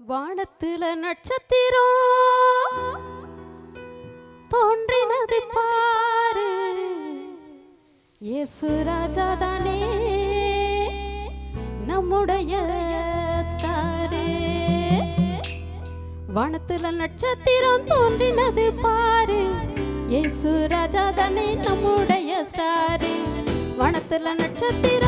வானத்தில நட்சத்திரம் தோன்றினது பாரு. இயேசு ராஜா தானே நம்முடைய ஸ்டாரு. வானத்துல நட்சத்திரம் தோன்றினது பாரு. இயேசு ராஜா தானே நம்முடைய ஸ்டாரு. வானத்துல நட்சத்திரம்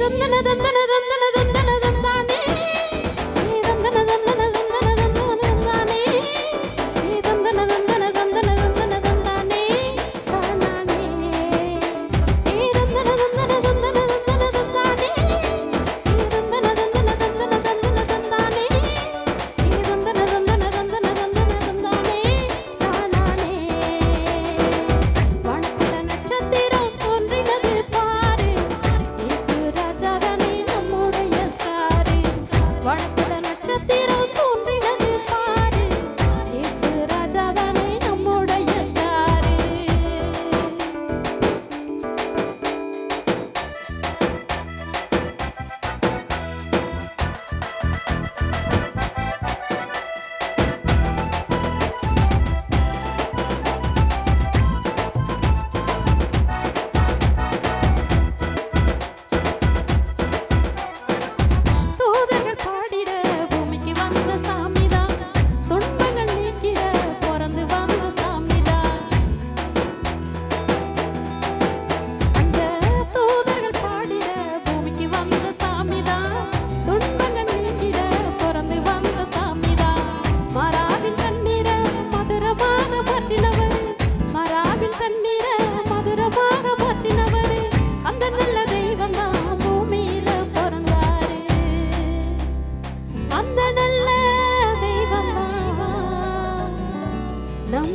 ദന്തന ദന്തന ദന്തന ദന്തന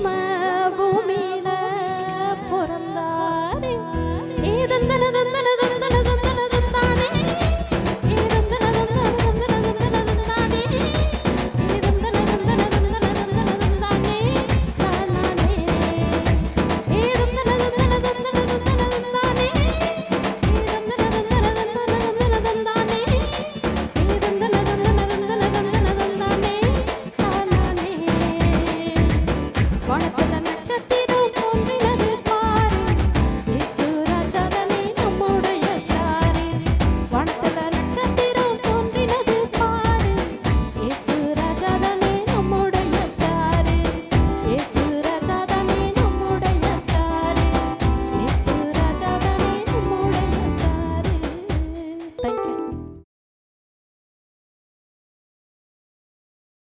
my